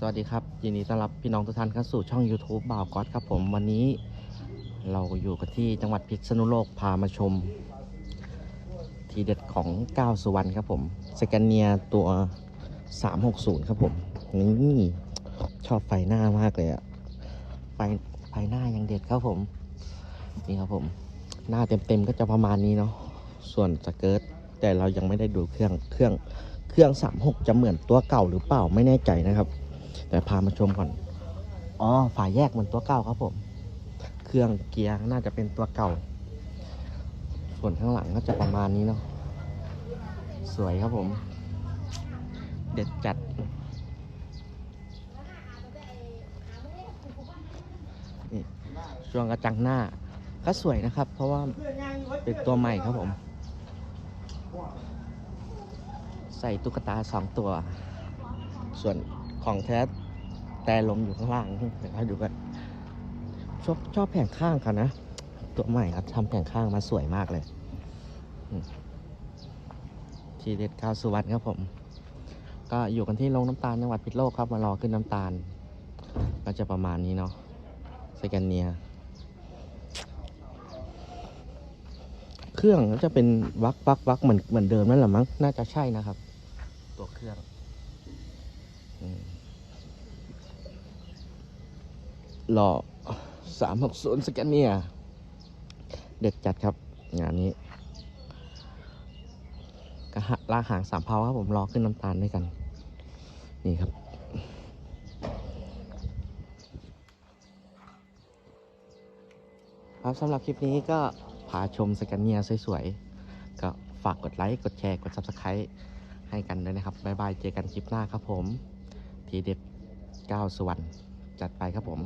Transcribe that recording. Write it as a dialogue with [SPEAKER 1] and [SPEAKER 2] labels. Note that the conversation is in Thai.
[SPEAKER 1] สวัสดีครับ ยินดีต้อนรับพี่น้องทุกท่านเข้าสู่ช่อง YouTube บ่าวก๊อตครับผมวันนี้เราอยู่กันที่จังหวัดพิษณุโลกพามาชม ทีเด็ดของก้าวสุวรรณครับผมสแกนเนียตัว 360 ครับผม นี่ ชอบไฟหน้ามากเลยอะไฟไฟหน้ายังเด็ดครับผม นี่ครับผม หน้าเต็มๆก็จะประมาณนี้เนาะส่วนสเกิร์ตแต่เรายังไม่ได้ดูเครื่องเครื่องเครื่อง 36 จะเหมือนตัวเก่าหรือเปล่าไม่แน่ใจนะครับ แต่พามาชมก่อน อ๋อ ฝาแยกเหมือนตัวเก่าครับผม เครื่องเกียร์น่าจะเป็นตัวเก่า ส่วนข้างหลังก็จะประมาณนี้เนาะ สวยครับผม เด็ดจัด นี่ ช่วงกระจังหน้า ก็สวยนะครับ เพราะว่าเป็นตัวใหม่ครับผม ใส่ตุ๊กตาสองตัว ส่วน ของแท้แต่ลมอยู่ข้างล่างเดี๋ยวให้ดูกันชอบชอบแผงข้างเขานะ ตัวใหม่ครับทำแผงข้างมาสวยมากเลยทีเด็ดข้าวสุวรรณครับผม ก็อยู่กันที่โรงน้ำตาลจังหวัดพิษโลกครับ มารอขึ้นน้ำตาล ก็จะประมาณนี้เนาะสแกนเนียเครื่องก็จะเป็นวักวักวักเหมือนเหมือนเดิมนั่นแหละมั้งน่าจะใช่นะครับ ตัวเครื่องอืม หล่อสามหกศูนย์สแกนเนียเด็ดจัดครับ งานนี้กระหะลากหางสามเพาครับผมรอขึ้นน้ำตาลด้วยกัน นี่ครับครับสำหรับคลิปนี้ก็พาชมสแกนเนียสวยๆ ก็ฝากกดไลค์ กดแชร์ กด Subscribe ให้กันด้วยนะครับ บ๊ายบาย เจอกันคลิปหน้าครับผม ทีเด็ดก้าวสวรรค์จัดไปครับผม